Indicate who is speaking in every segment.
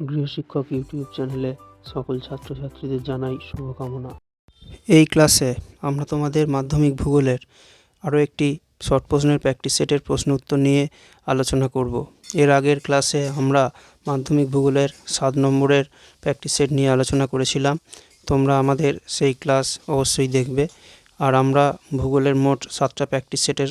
Speaker 1: গৃহশিক্ষক YouTube চ্যানেলে সকল ছাত্রছাত্রীদের জানাই শুভকামনা।
Speaker 2: এই ক্লাসে আমরা তোমাদের মাধ্যমিক ভূগোলের আরও একটি শর্ট প্রশ্নের প্র্যাকটিস সেটের প্রশ্ন উত্তর নিয়ে আলোচনা করব। এর আগের ক্লাসে আমরা মাধ্যমিক ভূগোলের সাত নম্বরের প্র্যাকটিস সেট নিয়ে আলোচনা করেছিলাম। তোমরা আমাদের সেই ক্লাস অবশ্যই দেখবে। আর আমরা ভূগোলের মোট সাতটা প্র্যাকটিস সেটের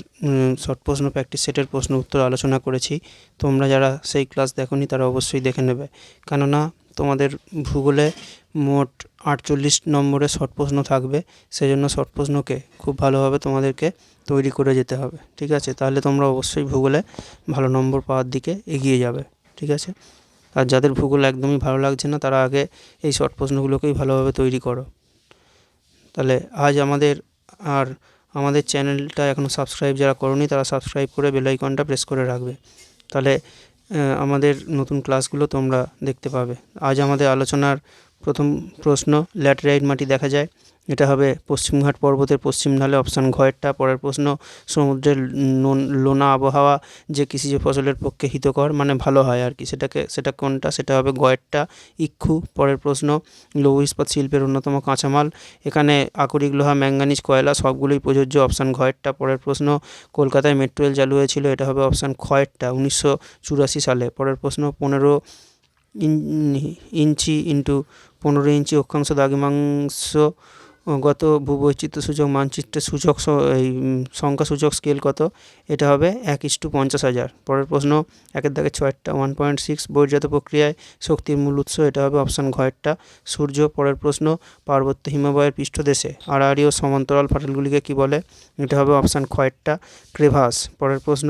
Speaker 2: শর্ট প্রশ্ন প্র্যাকটিস সেটের প্রশ্ন উত্তর আলোচনা করেছি। তোমরা যারা সেই ক্লাস দেখোনি তারা অবশ্যই দেখে নেবে। কেননা তোমাদের ভূগোলে মোট আটচল্লিশ নম্বরের শর্ট প্রশ্ন থাকবে। সেই জন্য শর্ট প্রশ্নকে খুব ভালোভাবে তোমাদেরকে তৈরি করে যেতে হবে। ঠিক আছে? তাহলে তোমরা অবশ্যই ভূগোলে ভালো নম্বর পাওয়ার দিকে এগিয়ে যাবে। ঠিক আছে? আর যাদের ভূগোল একদমই ভালো লাগছে না, তারা আগে এই শর্ট প্রশ্নগুলোকেই ভালোভাবে তৈরি করো। তাহলে আজ আমাদের আর আমাদের চ্যানেলটা এখনও সাবস্ক্রাইব যারা করনি তারা সাবস্ক্রাইব করে বেল আইকনটা প্রেস করে রাখবে। তাহলে আমাদের নতুন ক্লাসগুলো তোমরা দেখতে পাবে। আজ আমাদের আলোচনার প্রথম প্রশ্ন, ল্যাটেরাইট মাটি দেখা যায়। এটা হবে পশ্চিমঘাট পর্বতের পশ্চিম ঢালে অপশান ঘয়েরটা। পরের প্রশ্ন, সমুদ্রের লোনা আবহাওয়া যে কৃষিজ ফসলের পক্ষে হিতকর মানে ভালো হয় আর কি। সেটাকে, সেটা কোনটা? সেটা হবে গয়েরটা ইক্ষু। পরের প্রশ্ন, লৌহ ইস্পাত শিল্পের অন্যতম কাঁচামাল। এখানে আকরিক লোহা ম্যাঙ্গানিজ কয়লা সবগুলোই প্রযোজ্য, অপশান ঘয়েরটা। পরের প্রশ্ন, কলকাতায় মেট্রো রেল চালু হয়েছিল, এটা হবে অপশান খয়েরটা, উনিশশো চুরাশি সালে। পরের প্রশ্ন, পনেরো ইঞ্চি ইন্টু পনেরো ইঞ্চি অক্ষাংশ দ্রাঘিমাংশ গত ভূবৈচিত্র সূচক মানচিত্রের সূচক এই সংখ্যা সূচক স্কেল কত? এটা হবে এক ইস্টু পঞ্চাশ হাজার। পরের প্রশ্ন, একের দাগে ছয়টা। ওয়ান পয়েন্ট সিক্স বহির্জাত প্রক্রিয়ায় শক্তির মূল উৎস, এটা হবে অপশান ঘয়েরটা। সূর্য, পরের প্রশ্ন, পার্বত্য হিমবাহের পৃষ্ঠদেশে। আড়াআড়ি ও সমান্তরাল ফাটলগুলিকে কি বলে? এটা হবে অপশান ক্ষয়েরটা ক্রেভাস, পরের প্রশ্ন,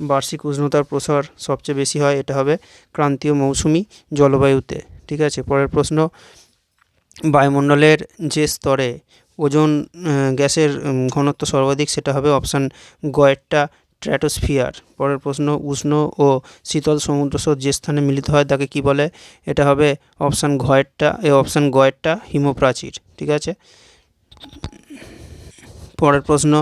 Speaker 2: বার্ষিক উষ্ণতার প্রসার সবচেয়ে বেশি হয়, এটা হবে ক্রান্তীয় মৌসুমি জলবায়ুতে। ঠিক আছে, পরের প্রশ্ন বায়ুমণ্ডলের যে স্তরে ওজন গ্যাসের ঘনত্ব সর্বাধিক, সেটা হবে অপশান গয়েরটা ট্র্যাটোস্ফিয়ার পরের প্রশ্ন, উষ্ণ ও শীতল সমুদ্রস্রোত যে স্থানে মিলিত হয়, তাকে কি বলে? এটা হবে অপশান ঘয়েরটা এ অপশান গয়েরটা হিমোপ্রাচীর, ঠিক আছে? পরের প্রশ্ন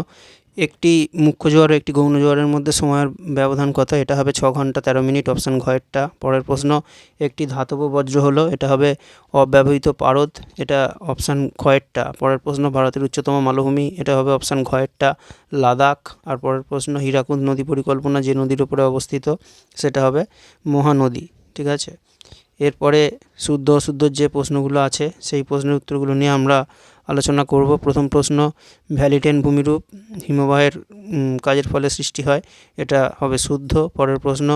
Speaker 2: একটি মুখ্য জোয়ার একটি গৌণ জোয়ারের মধ্যে সময়ের ব্যবধান কত? এটা হবে ছ ঘণ্টা তেরো মিনিট। অপশান ঘয়েরটা পরের প্রশ্ন, একটি ধাতব বজ্র হলো, এটা হবে অব্যবহৃত পারদ। এটা অপশান ক্ষয়েরটা পরের প্রশ্ন, ভারতের উচ্চতম মালভূমি, এটা হবে অপশান ক্ষয়েরটা লাদাখ। আর পরের প্রশ্ন, হীরাকুদ নদী পরিকল্পনা যে নদীর উপরে অবস্থিত, সেটা হবে মহানদী। ঠিক আছে? এরপরে শুদ্ধ অশুদ্ধ যে প্রশ্নগুলো আছে, সেই প্রশ্নের উত্তরগুলো নিয়ে আমরা আলোচনা করব। প্রথম প্রশ্ন ভ্যালিটেন ভূমিরূপ হিমবাহের কাজের ফলে সৃষ্টি হয়, এটা হবে শুদ্ধ। পরের প্রশ্ন,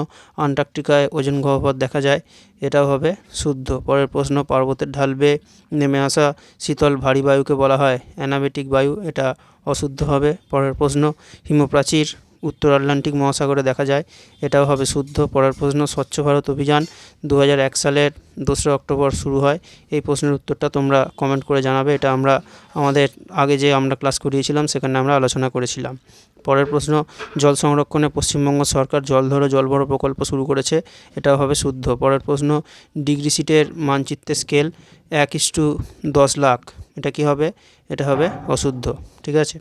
Speaker 2: আন্টার্কটিকায় ওজন গহ্বর দেখা যায়, এটাও হবে শুদ্ধ। পরের প্রশ্ন পর্বতের ঢালবে নেমে আসা শীতল ভারী বায়ুকে বলা হয় অ্যানাবেটিক বায়ু, এটা অশুদ্ধ হবে। পরের প্রশ্ন, হিমপ্রাচীর উত্তর আটলান্টিক মহাসাগরে দেখা যায়। এটাও হবে শুদ্ধ। পরের প্রশ্ন, স্বচ্ছ ভারত অভিযান দু সালের দোসরা অক্টোবর শুরু হয়। এই প্রশ্নের উত্তরটা তোমরা কমেন্ট করে জানাবে। এটা আমরা আমাদের আগে যে আমরা ক্লাস করিয়েছিলাম, সেখানে আমরা আলোচনা করেছিলাম। পরের প্রশ্ন, জল সংরক্ষণে পশ্চিমবঙ্গ সরকার জল ধরো, জল ভরো প্রকল্প শুরু করেছে। এটাও হবে শুদ্ধ। পরের প্রশ্ন, ডিগ্রি সিটের মানচিত্রের স্কেল এক ইস্টু দশ লাখ। এটা কি হবে? এটা হবে অশুদ্ধ। ঠিক আছে?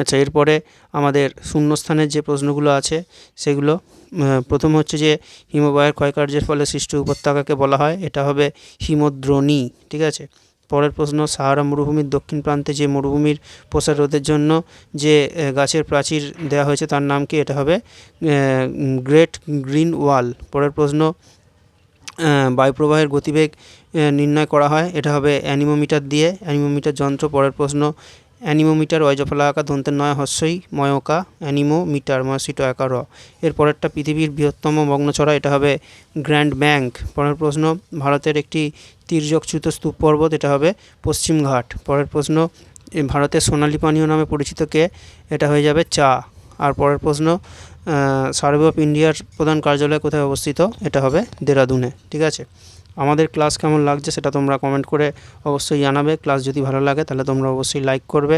Speaker 2: আচ্ছা এরপরে আমাদের শূন্যস্থানের যে প্রশ্নগুলো আছে, সেগুলো প্রথম হচ্ছে যে হিমবাহের ক্ষয়কার্যের ফলে সৃষ্ট উপত্যকাকে বলা হয়, এটা হবে হিমদ্রোণী, ঠিক আছে? পরের প্রশ্ন, সাহারা মরুভূমির দক্ষিণ প্রান্তে যে মরুভূমির প্রসার রোধের জন্য যে গাছের প্রাচীর দেওয়া হয়েছে, তার নাম কি? এটা হবে গ্রেট গ্রিন ওয়াল পরের প্রশ্ন বায়ুপ্রবাহের গতিবেগ নির্ণয় করা হয়, এটা হবে অ্যানিমোমিটার দিয়ে, অ্যানিমোমিটার যন্ত্র। পরের প্রশ্ন অ্যানিমোমিটার অয়জফলা আঁকা দন্তের নয় হস্যই, ময়কা, অ্যানিমোমিটার ময়সিট একা র। এর পরেরটা পৃথিবীর বৃহত্তম মগ্নচড়া এটা হবে গ্র্যান্ড ব্যাংক পরের প্রশ্ন, ভারতের একটি তির্যকচ্যুত স্তূপ পর্বত, এটা হবে পশ্চিমঘাট পরের প্রশ্ন ভারতের সোনালী পানীয় নামে পরিচিত কে? এটা হয়ে যাবে চা। আর পরের প্রশ্ন সার্ভে অফ ইন্ডিয়ার প্রধান কার্যালয় কোথায় অবস্থিত? এটা হবে দেরাদুনে। ঠিক আছে? আমাদের ক্লাস কেমন লাগছে সেটা তোমরা কমেন্ট করে অবশ্যই জানাবে। ক্লাস যদি ভালো লাগে তাহলে তোমরা অবশ্যই লাইক করবে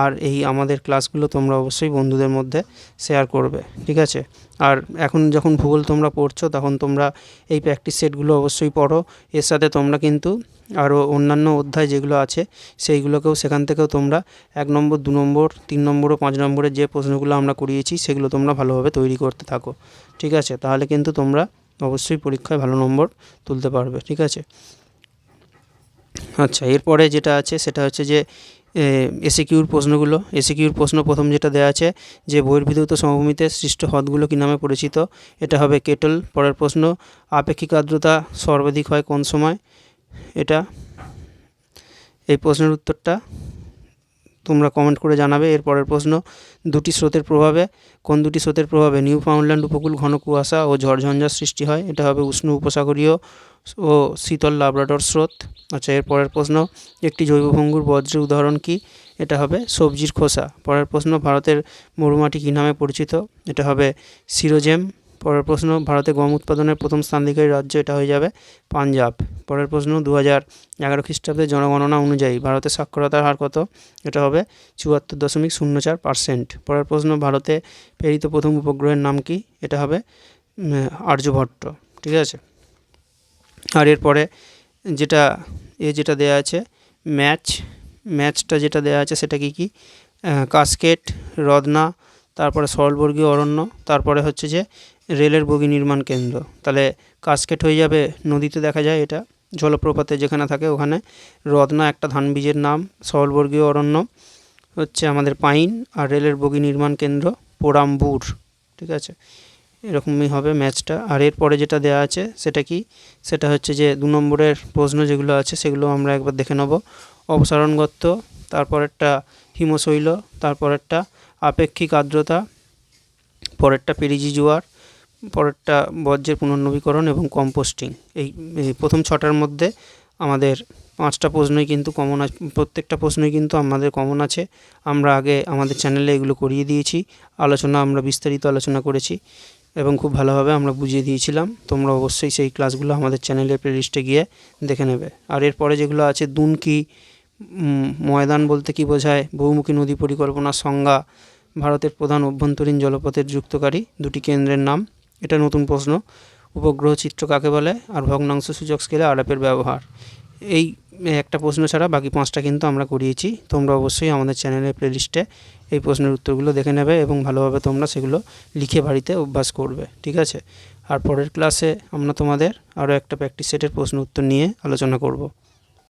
Speaker 2: আর এই আমাদের ক্লাসগুলো তোমরা অবশ্যই বন্ধুদের মধ্যে শেয়ার করবে, ঠিক আছে? আর এখন যখন ভূগোল তোমরা পড়ছো তখন তোমরা এই প্র্যাকটিস সেটগুলো অবশ্যই পড়ো। এর সাথে তোমরা কিন্তু আরও অন্যান্য অধ্যায় যেগুলো আছে সেইগুলোকেও সেখান থেকেও তোমরা এক নম্বর, দু নম্বর, তিন নম্বর ও পাঁচ নম্বরের যে প্রশ্নগুলো আমরা করিয়েছি সেগুলো তোমরা ভালোভাবে তৈরি করতে থাকো, ঠিক আছে? তাহলে কিন্তু তোমরা অবশ্যই পরীক্ষায় ভালো নম্বর তুলতে পারবে, ঠিক আছে? আচ্ছা এরপরে যেটা আছে সেটা হচ্ছে যে এসিকিউর প্রশ্নগুলো। এসিকিউর প্রশ্ন প্রথম যেটা দেওয়া আছে যে বহির্বিধৌত সমভূমিতে সৃষ্ট হ্রদগুলো কী নামে পরিচিত? এটা হবে কেটল। পরের প্রশ্ন, আপেক্ষিক আর্দ্রতা সর্বাধিক হয় কোন সময়? এটা, এই প্রশ্নের উত্তরটা তোমরা কমেন্ট করে জানাবে এর পরের প্রশ্ন, দুটি স্রোতের প্রভাবে, কোন দুটি স্রোতের প্রভাবে নিউ ফাউন্ডল্যান্ড উপকূল ঘন কুয়াশা ও ঝড়ঝঞ্ঝার সৃষ্টি হয়? এটা হবে উষ্ণ উপসাগরীয় ও শীতল লাব্রাডর স্রোত। আচ্ছা এর পরের প্রশ্ন, একটি জৈব ভঙ্গুর বজ্রের উদাহরণ কি? এটা হবে সবজির খোসা। পরের প্রশ্ন, ভারতের মরুমাটি কী নামে পরিচিত? এটা হবে সিরোজেম পরের প্রশ্ন, ভারতে গম উৎপাদনের প্রথম স্থানধিকারী রাজ্য এটা হয়ে যাবে পাঞ্জাব। পরের প্রশ্ন দু হাজার এগারো খ্রিস্টাব্দের জনগণনা অনুযায়ী ভারতের সাক্ষরতার হার কত? এটা হবে চুয়াত্তর দশমিক শূন্য চার পার্সেন্ট পরের প্রশ্ন, ভারতে প্রেরিত প্রথম উপগ্রহের নাম কি? এটা হবে আর্যভট্ট। ঠিক আছে? আর এরপরে যেটা, এ যেটা দেয়া আছে, ম্যাচ, ম্যাচটা যেটা দেয়া আছে সেটা কি কি? কাস্কেট রদনা, তারপরে সরলবর্গীয় অরণ্য, তারপরে হচ্ছে যে রেলের বগি নির্মাণ কেন্দ্র। তাহলে কাস্কেট হয়ে যাবে নদীতে দেখা যায় এটা, জলপ্রপাতে যেখানে থাকে ওখানে। রদনা একটা ধান বীজের নাম সরলবর্গীয় অরণ্য। হচ্ছে আমাদের পাইন আর রেলের বগি নির্মাণ কেন্দ্র, পোড়াম্বুর। ঠিক আছে? এরকমই হবে ম্যাচটা। আর এরপরে যেটা দেওয়া আছে, সেটা কি? সেটা হচ্ছে যে দু নম্বরের প্রশ্ন যেগুলো আছে, সেগুলো আমরা একবার দেখে নেব। অপসারণগত্য তারপরেরটা হিমশৈল তারপরেরটা আপেক্ষিক আর্দ্রতা, পরেরটা পেরিজি জোয়ার পরেরটা বর্জ্যের পুনর্নবীকরণ এবং কম্পোস্টিং এই প্রথম ছটার মধ্যে আমাদের পাঁচটা প্রশ্নই কিন্তু কমন আছে প্রত্যেকটা প্রশ্নই কিন্তু আমাদের কমন আছে। আমরা আগে আমাদের চ্যানেলে এগুলো করিয়ে দিয়েছি, আলোচনা আমরা বিস্তারিত আলোচনা করেছি এবং খুব ভালোভাবে আমরা বুঝিয়ে দিয়েছিলাম। তোমরা অবশ্যই সেই ক্লাসগুলো আমাদের চ্যানেলের প্লেলিস্টে গিয়ে দেখে নেবে। আর এরপরে যেগুলো আছে দুনকি ময়দান বলতে কি বোঝায়, বহুমুখী নদী পরিকল্পনার সংজ্ঞা, ভারতের প্রধান অভ্যন্তরীণ জলপথের যুক্তকারী, দুটি কেন্দ্রের নাম। এটা নতুন প্রশ্ন। উপগ্রহ চিত্র কাকে বলে? আর ভগ্নাংশ সূচক স্কেলে আলাপের ব্যবহার। এই একটা প্রশ্ন ছাড়া বাকি পাঁচটা কিন্তু আমরা করিয়েছি। তোমরা অবশ্যই আমাদের চ্যানেলের প্লেলিস্টে এই প্রশ্নের উত্তরগুলো দেখে নেবে এবং ভালোভাবে তোমরা সেগুলো লিখে বাড়িতে অভ্যাস করবে, ঠিক আছে? আর পরের ক্লাসে আমরা তোমাদের আরও একটা প্র্যাকটিস সেটের প্রশ্ন উত্তর নিয়ে আলোচনা করব।